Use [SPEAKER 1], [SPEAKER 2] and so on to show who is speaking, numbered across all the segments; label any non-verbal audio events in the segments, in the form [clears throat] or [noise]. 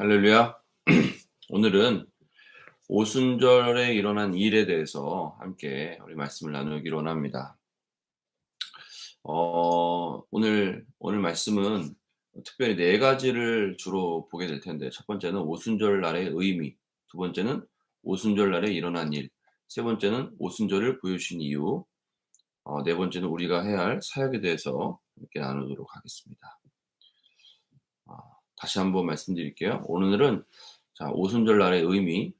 [SPEAKER 1] 할렐루야. [clears throat] 오늘은 오순절에 일어난 일에 대해서 함께 우리 말씀을 나누기로 원합니다. 어, 오늘, 오늘 말씀은 특별히 네 가지를 주로 보게 될 텐데, 첫 번째는 오순절 날의 의미, 두 번째는 오순절 날에 일어난 일, 세 번째는 오순절을 보여주신 이유, 어, 네 번째는 우리가 해야 할 사역에 대해서 함께 나누도록 하겠습니다. 어, 다시 한번 말씀드릴게요. 오늘은 자, 오순절 날의 의미,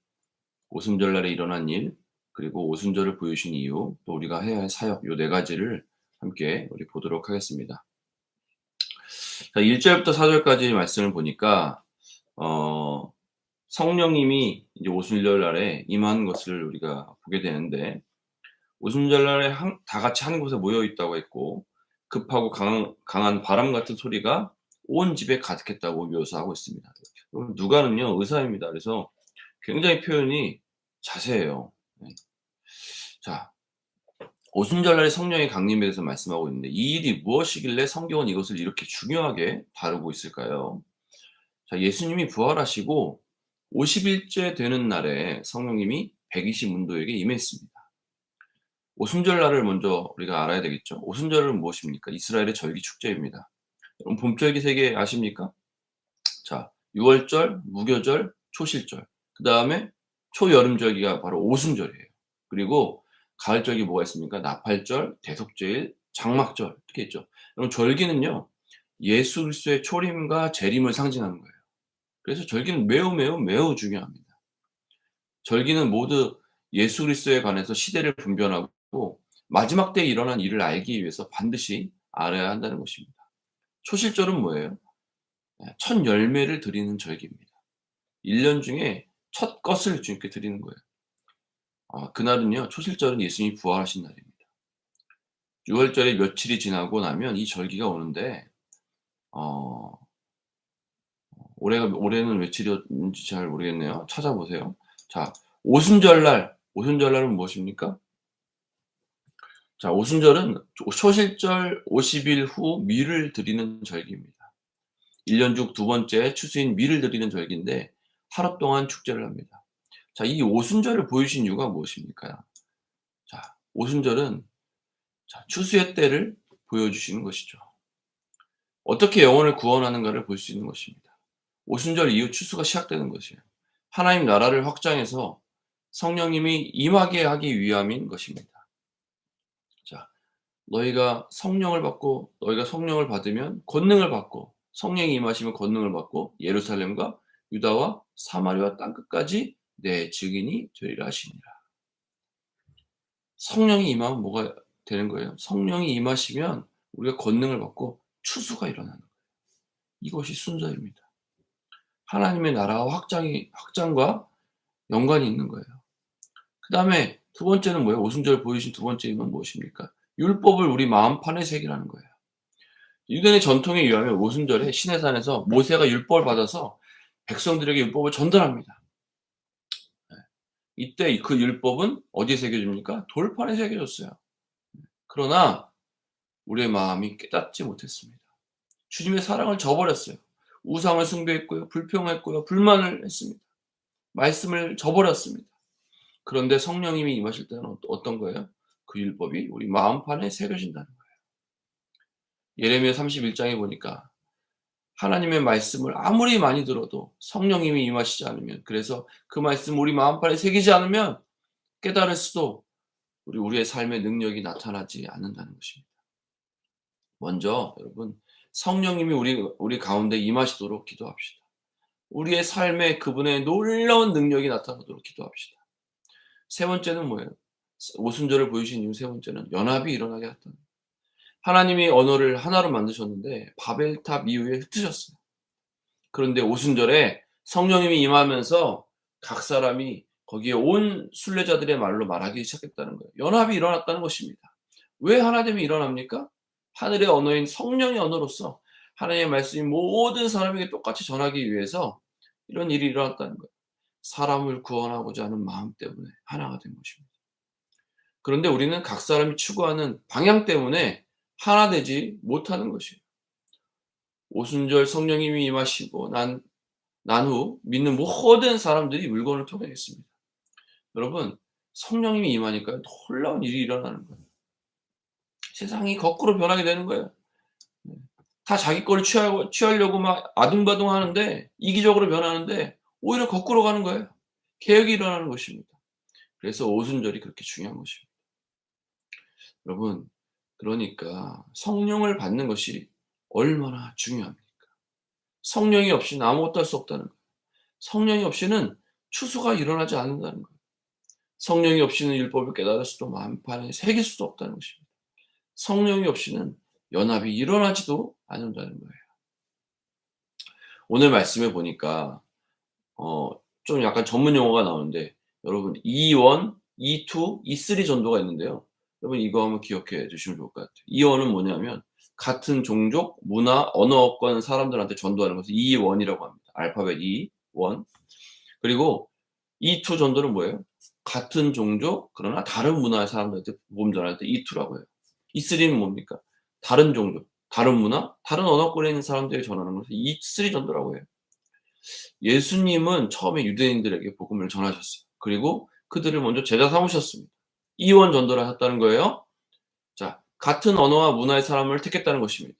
[SPEAKER 1] 오순절 날에 일어난 일, 그리고 오순절을 보여주신 이유, 또 우리가 해야 할 사역, 요 네 가지를 함께 우리 보도록 하겠습니다. 자, 1절부터 4절까지 말씀을 보니까, 어, 성령님이 이제 오순절 날에 임한 것을 우리가 보게 되는데, 오순절 날에 한, 다 같이 한 곳에 모여 있다고 했고, 급하고 강한, 강한 바람 같은 소리가 온 집에 가득했다고 묘사하고 있습니다. 누가는요, 의사입니다. 그래서 굉장히 표현이 자세해요. 네. 자, 오순절날에 성령의 강림에 대해서 말씀하고 있는데 이 일이 무엇이길래 성경은 이것을 이렇게 중요하게 다루고 있을까요? 자, 예수님이 부활하시고 50일째 되는 날에 성령님이 120 문도에게 임했습니다. 오순절날을 먼저 우리가 알아야 되겠죠. 오순절은 무엇입니까? 이스라엘의 절기 축제입니다. 봄절기 세 개 아십니까? 자, 6월절, 무교절, 초실절. 그 다음에 초여름절기가 바로 오순절이에요. 그리고 가을절기 뭐가 있습니까? 나팔절, 대속제일, 장막절 이렇게 있죠. 그럼 절기는요. 예수 그리스도의 초림과 재림을 상징하는 거예요. 그래서 절기는 매우 매우 매우 중요합니다. 절기는 모두 예수 그리스도에 관해서 시대를 분별하고 마지막 때에 일어난 일을 알기 위해서 반드시 알아야 한다는 것입니다. 초실절은 뭐예요? 예, 첫 열매를 드리는 절기입니다. 1년 중에 첫 것을 주님께 드리는 거예요. 아, 그날은요, 초실절은 예수님이 부활하신 날입니다. 6월절에 며칠이 지나고 나면 이 절기가 오는데, 어, 올해가, 올해는 며칠이었는지 잘 모르겠네요. 찾아보세요. 자, 오순절날, 오순절날은 무엇입니까? 자, 오순절은 초실절 50일 후 미를 드리는 절기입니다. 1년 중 두 번째 추수인 미를 드리는 절기인데 하루 동안 축제를 합니다. 자, 이 오순절을 보여주신 이유가 무엇입니까? 자, 오순절은 자, 추수의 때를 보여주시는 것이죠. 어떻게 영혼을 구원하는가를 볼 수 있는 것입니다. 오순절 이후 추수가 시작되는 것이에요. 하나님 나라를 확장해서 성령님이 임하게 하기 위함인 것입니다. 자, 너희가 성령을 받고 너희가 성령을 받으면 권능을 받고 성령이 임하시면 권능을 받고 예루살렘과 유다와 사마리아 땅 끝까지 내 증인이 되리라 하시니라. 성령이 임하면 뭐가 되는 거예요? 성령이 임하시면 우리가 권능을 받고 추수가 일어나는 거예요. 이것이 순서입니다. 하나님의 나라와 확장이 확장과 연관이 있는 거예요. 그 다음에 두 번째는 뭐예요? 오순절 보이신 두 번째 임은 무엇입니까? 율법을 우리 마음판에 새기라는 거예요. 유대인의 전통에 의하면 오순절에 시내산에서 모세가 율법을 받아서 백성들에게 율법을 전달합니다. 네. 이때 그 율법은 어디에 새겨집니까? 돌판에 새겨졌어요. 그러나 우리의 마음이 깨닫지 못했습니다. 주님의 사랑을 저버렸어요. 우상을 숭배했고요. 불평했고요. 불만을 했습니다. 말씀을 저버렸습니다. 그런데 성령님이 임하실 때는 어떤 거예요? 그 율법이 우리 마음판에 새겨진다는 거예요. 예레미야 31장에 보니까 하나님의 말씀을 아무리 많이 들어도 성령님이 임하시지 않으면 그래서 그 말씀 우리 마음판에 새기지 않으면 깨달을 수도 우리 우리의 삶의 능력이 나타나지 않는다는 것입니다. 먼저 여러분 성령님이 우리 우리 가운데 임하시도록 기도합시다. 우리의 삶에 그분의 놀라운 능력이 나타나도록 기도합시다. 세 번째는 뭐예요? 오순절을 보여주신 이유 세 번째는 연합이 일어나게 했던 하나님이 언어를 하나로 만드셨는데 바벨탑 이후에 흩으셨어요. 그런데 오순절에 성령님이 임하면서 각 사람이 거기에 온 순례자들의 말로 말하기 시작했다는 거예요. 연합이 일어났다는 것입니다. 왜 하나님이 일어납니까? 하늘의 언어인 성령의 언어로서 하나님의 말씀이 모든 사람에게 똑같이 전하기 위해서 이런 일이 일어났다는 거예요. 사람을 구원하고자 하는 마음 때문에 하나가 된 것입니다. 그런데 우리는 각 사람이 추구하는 방향 때문에 하나 되지 못하는 것이에요. 오순절 성령님이 임하시고 난 난 후 믿는 모든 사람들이 물건을 토해냈습니다. 여러분 성령님이 임하니까 놀라운 일이 일어나는 거예요. 세상이 거꾸로 변하게 되는 거예요. 네. 다 자기 거를 취하고, 취하려고 막 아둥바둥 하는데 이기적으로 변하는데 오히려 거꾸로 가는 거예요. 개혁이 일어나는 것입니다. 그래서 오순절이 그렇게 중요한 것입니다. 여러분, 그러니까 성령을 받는 것이 얼마나 중요합니까? 성령이 없이는 아무것도 할 수 없다는 거예요. 성령이 없이는 추수가 일어나지 않는다는 거예요. 성령이 없이는 율법을 깨달을 수도 만판에 새길 수도 없다는 것입니다. 성령이 없이는 연합이 일어나지도 않는다는 거예요. 오늘 말씀에 보니까 어, 좀 약간 전문 용어가 나오는데 여러분 E1, E2, E3 전도가 있는데요. 여러분 이거 한번 기억해 주시면 좋을 것 같아요. E1은 뭐냐면 같은 종족, 문화, 언어권 사람들한테 전도하는 것을 E1이라고 합니다. 알파벳 E1. 그리고 E2 전도는 뭐예요? 같은 종족, 그러나 다른 문화의 사람들한테 복음 전할 때 E2라고 해요. E3는 뭡니까? 다른 종족, 다른 문화, 다른 언어권에 있는 사람들에게 전하는 것을 E3 전도라고 해요. 예수님은 처음에 유대인들에게 복음을 전하셨어요. 그리고 그들을 먼저 제자 삼으셨습니다. 이원 전도를 하셨다는 거예요. 자, 같은 언어와 문화의 사람을 택했다는 것입니다.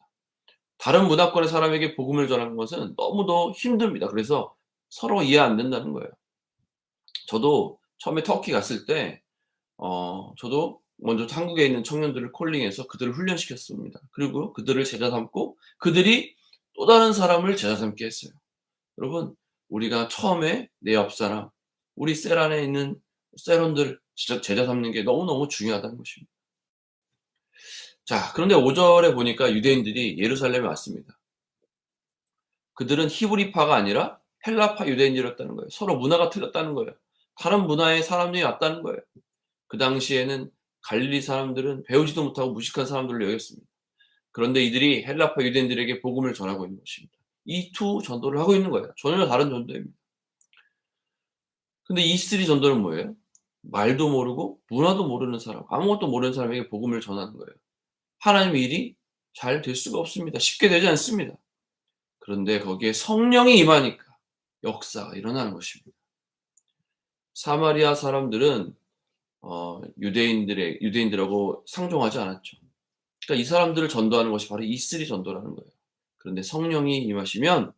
[SPEAKER 1] 다른 문화권의 사람에게 복음을 전하는 것은 너무도 힘듭니다. 그래서 서로 이해 안 된다는 거예요. 저도 처음에 터키 갔을 때, 어, 저도 먼저 한국에 있는 청년들을 콜링해서 그들을 훈련시켰습니다. 그리고 그들을 제자 삼고 그들이 또 다른 사람을 제자 삼게 했어요. 여러분, 우리가 처음에 내 옆 사람, 우리 셀 안에 있는 셀원들 진짜 제자 삼는 게 너무너무 중요하다는 것입니다. 자, 그런데 5절에 보니까 유대인들이 예루살렘에 왔습니다. 그들은 히브리파가 아니라 헬라파 유대인들이었다는 거예요. 서로 문화가 틀렸다는 거예요. 다른 문화의 사람들이 왔다는 거예요. 그 당시에는 갈릴리 사람들은 배우지도 못하고 무식한 사람들로 여겼습니다. 그런데 이들이 헬라파 유대인들에게 복음을 전하고 있는 것입니다. 이투 전도를 하고 있는 거예요. 전혀 다른 전도입니다. 근데 이 쓰리 전도는 뭐예요? 말도 모르고 문화도 모르는 사람, 아무것도 모르는 사람에게 복음을 전하는 거예요. 하나님의 일이 잘 될 수가 없습니다. 쉽게 되지 않습니다. 그런데 거기에 성령이 임하니까 역사가 일어나는 것입니다. 사마리아 사람들은 어, 유대인들의 유대인들하고 상종하지 않았죠. 그러니까 이 사람들을 전도하는 것이 바로 이스리 전도라는 거예요. 그런데 성령이 임하시면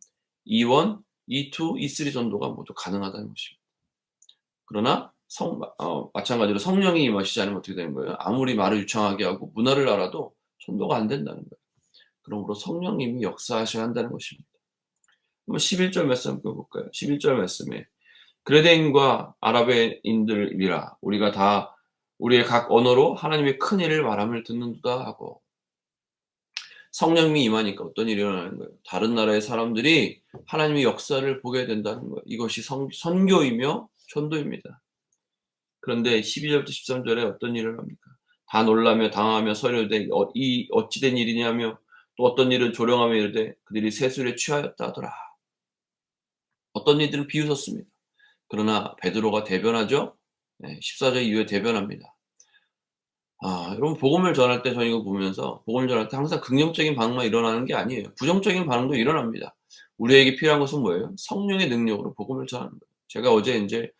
[SPEAKER 1] 이원, 이투, 이스리 전도가 모두 가능하다는 것입니다. 그러나 성, 어, 마찬가지로 성령이 임하시지 않으면 어떻게 되는 거예요? 아무리 말을 유창하게 하고 문화를 알아도 전도가 안 된다는 거예요. 그러므로 성령님이 역사하셔야 한다는 것입니다. 한번 11절 말씀 볼까요? 11절 말씀에 그레데인과 아랍인들이라 우리가 다 우리의 각 언어로 하나님의 큰 일을 말함을 듣는다 하고 성령님이 임하니까 어떤 일이 일어나는 거예요. 다른 나라의 사람들이 하나님의 역사를 보게 된다는 거예요. 이것이 성, 선교이며 전도입니다. 그런데 12절부터 13절에 어떤 일을 합니까? 다 놀라며 당하며 서려되 어, 이 어찌된 일이냐며 또 어떤 일은 조령하며 이르되 그들이 세술에 취하였다 하더라. 어떤 이들은 비웃었습니다. 그러나 베드로가 대변하죠. 네, 14절 이후에 대변합니다. 아, 여러분 복음을 전할 때 저는 이거 보면서 복음을 전할 때 항상 긍정적인 반응만 일어나는 게 아니에요. 부정적인 반응도 일어납니다. 우리에게 필요한 것은 뭐예요? 성령의 능력으로 복음을 전하는 거예요. 제가 어제 이제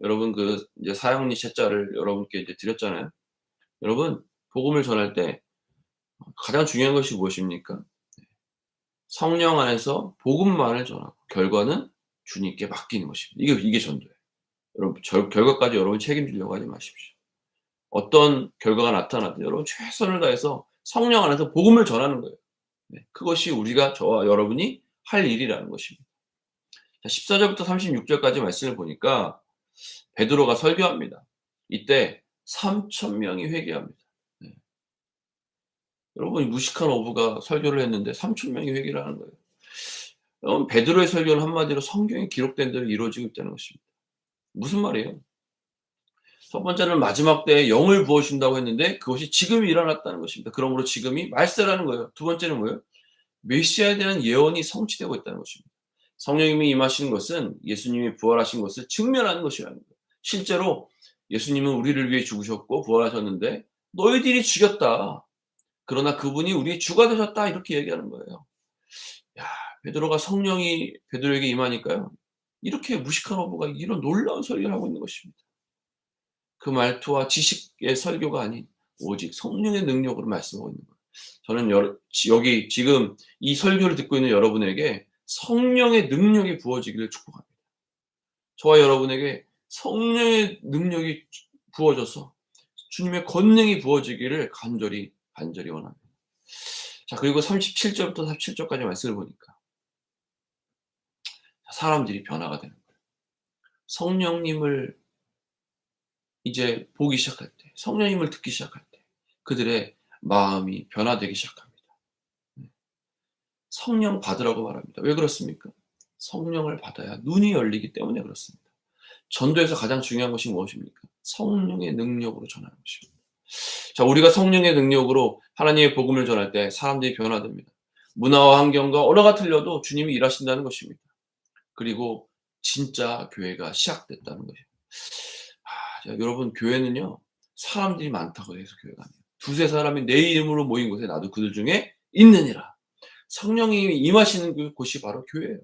[SPEAKER 1] 여러분 그 이제 사형리 책자를 여러분께 이제 드렸잖아요. 여러분 복음을 전할 때 가장 중요한 것이 무엇입니까? 성령 안에서 복음만을 전하고 결과는 주님께 맡기는 것입니다. 이게 이게 전도예요. 여러분 절, 결과까지 여러분 책임지려고 하지 마십시오. 어떤 결과가 나타나든 여러분 최선을 다해서 성령 안에서 복음을 전하는 거예요. 네, 그것이 우리가 저와 여러분이 할 일이라는 것입니다. 자, 14절부터 36절까지 말씀을 보니까 베드로가 설교합니다. 이때 3천 명이 회개합니다. 네. 여러분 무식한 어부가 설교를 했는데 3천 명이 회개를 하는 거예요. 여러분 베드로의 설교는 한마디로 성경에 기록된 대로 이루어지고 있다는 것입니다. 무슨 말이에요? 첫 번째는 마지막 때에 영을 부어준다고 했는데 그것이 지금이 일어났다는 것입니다. 그러므로 지금이 말세라는 거예요. 두 번째는 뭐예요? 메시아에 대한 예언이 성취되고 있다는 것입니다. 성령님이 임하시는 것은 예수님이 부활하신 것을 증명하는 것이라는 거예요. 실제로 예수님은 우리를 위해 죽으셨고 부활하셨는데 너희들이 죽였다. 그러나 그분이 우리의 주가 되셨다. 이렇게 얘기하는 거예요. 야, 베드로가 성령이 베드로에게 임하니까요. 이렇게 무식한 어부가 이런 놀라운 설교를 하고 있는 것입니다. 그 말투와 지식의 설교가 아닌 오직 성령의 능력으로 말씀하고 있는 거예요. 저는 여러, 여기 지금 이 설교를 듣고 있는 여러분에게 성령의 능력이 부어지기를 축복합니다. 저와 여러분에게 성령의 능력이 부어져서 주님의 권능이 부어지기를 간절히 간절히 원합니다. 자, 그리고 37절부터 37절까지 말씀을 보니까 사람들이 변화가 되는 거예요. 성령님을 이제 보기 시작할 때, 성령님을 듣기 시작할 때, 그들의 마음이 변화되기 시작합니다. 네. 성령 받으라고 말합니다. 왜 그렇습니까? 성령을 받아야 눈이 열리기 때문에 그렇습니다. 전도에서 가장 중요한 것이 무엇입니까? 성령의 능력으로 전하는 것입니다. 자, 우리가 성령의 능력으로 하나님의 복음을 전할 때 사람들이 변화됩니다. 문화와 환경과 언어가 틀려도 주님이 일하신다는 것입니다. 그리고 진짜 교회가 시작됐다는 것입니다. 아, 자, 여러분 교회는요 사람들이 많다고 해서 교회가 아니에요. 두세 사람이 내 이름으로 모인 곳에 나도 그들 중에 있느니라. 성령이 임하시는 그 곳이 바로 교회예요.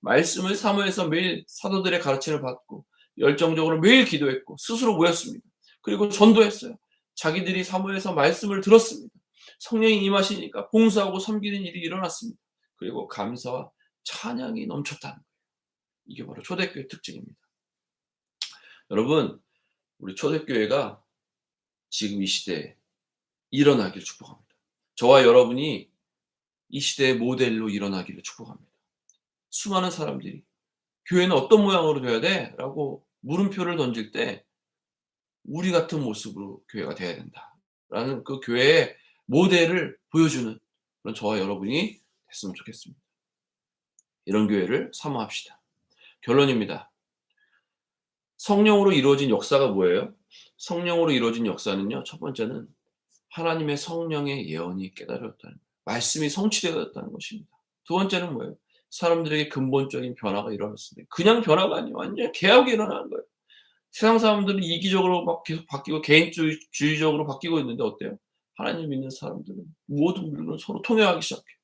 [SPEAKER 1] 말씀을 사모해서 매일 사도들의 가르침을 받고 열정적으로 매일 기도했고 스스로 모였습니다. 그리고 전도했어요. 자기들이 사모해서 말씀을 들었습니다. 성령이 임하시니까 봉사하고 섬기는 일이 일어났습니다. 그리고 감사와 찬양이 넘쳤다는 거예요. 이게 바로 초대교회 특징입니다. 여러분, 우리 초대교회가 지금 이 시대에 일어나길 축복합니다. 저와 여러분이 이 시대의 모델로 일어나기를 축복합니다. 수많은 사람들이 교회는 어떤 모양으로 돼야 돼? 라고 물음표를 던질 때 우리 같은 모습으로 교회가 돼야 된다. 라는 그 교회의 모델을 보여주는 그런 저와 여러분이 됐으면 좋겠습니다. 이런 교회를 사모합시다. 결론입니다. 성령으로 이루어진 역사가 뭐예요? 성령으로 이루어진 역사는요. 첫 번째는 하나님의 성령의 예언이 깨달았다는 말씀이 성취되었다는 것입니다. 두 번째는 뭐예요? 사람들에게 근본적인 변화가 일어났습니다. 그냥 변화가 아니에요. 완전 개혁이 일어나는 거예요. 세상 사람들은 이기적으로 막 계속 바뀌고 개인주의적으로 바뀌고 있는데 어때요? 하나님 믿는 사람들은 모든 물론 서로 통역하기 시작해요.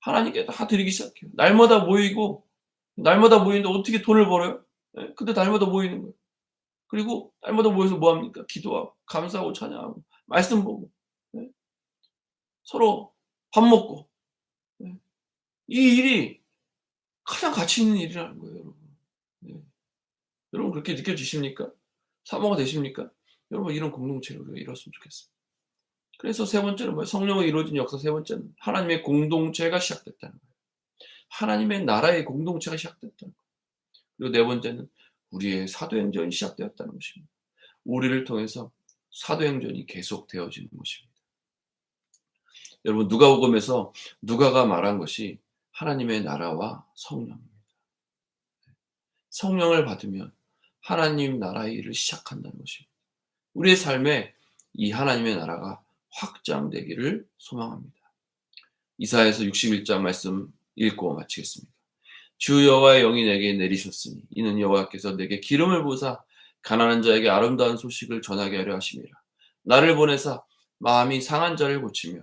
[SPEAKER 1] 하나님께 다 드리기 시작해요. 날마다 모이고 날마다 모이는데 어떻게 돈을 벌어요? 네? 근데 날마다 모이는 거예요. 그리고 날마다 모여서 뭐 합니까? 기도하고 감사하고 찬양하고 말씀 보고 네? 서로 밥 먹고 네? 이 일이 가장 가치 있는 일이라는 거예요, 여러분. 네. 여러분 그렇게 느껴지십니까? 사모가 되십니까? 여러분 이런 공동체를 우리가 이뤘으면 좋겠어요. 그래서 세 번째는 뭐예요? 성령의 이루어진 역사 세 번째는 하나님의 공동체가 시작됐다는 거예요. 하나님의 나라의 공동체가 시작됐다는 거예요. 그리고 네 번째는 우리의 사도행전이 시작되었다는 것입니다. 우리를 통해서 사도행전이 계속되어지는 것입니다. 여러분 누가복음에서 누가가 말한 것이 하나님의 나라와 성령입니다. 성령을 받으면 하나님 나라의 일을 시작한다는 것입니다. 우리의 삶에 이 하나님의 나라가 확장되기를 소망합니다. 이사에서 61장 말씀 읽고 마치겠습니다. 주 여호와의 영이 내게 내리셨으니 이는 여호와께서 내게 기름을 부사 가난한 자에게 아름다운 소식을 전하게 하려 하심이라. 나를 보내사 마음이 상한 자를 고치며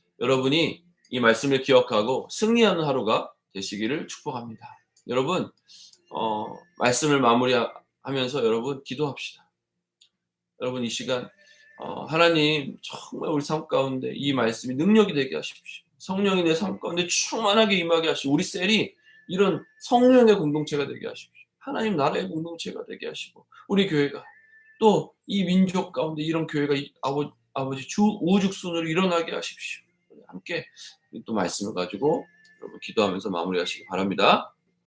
[SPEAKER 1] 여러분이 이 말씀을 기억하고 승리하는 하루가 되시기를 축복합니다. 여러분 어, 말씀을 마무리하면서 여러분 기도합시다. 여러분 이 시간 어, 하나님 정말 우리 삶 가운데 이 말씀이 능력이 되게 하십시오. 성령이 내 삶 가운데 충만하게 임하게 하시고 우리 셀이 이런 성령의 공동체가 되게 하십시오. 하나님 나라의 공동체가 되게 하시고 우리 교회가 또 이 민족 가운데 이런 교회가 아버, 아버지 주 우죽순으로 일어나게 하십시오. 함께 또 말씀을 가지고 여러분 기도하면서 마무리하시기 바랍니다.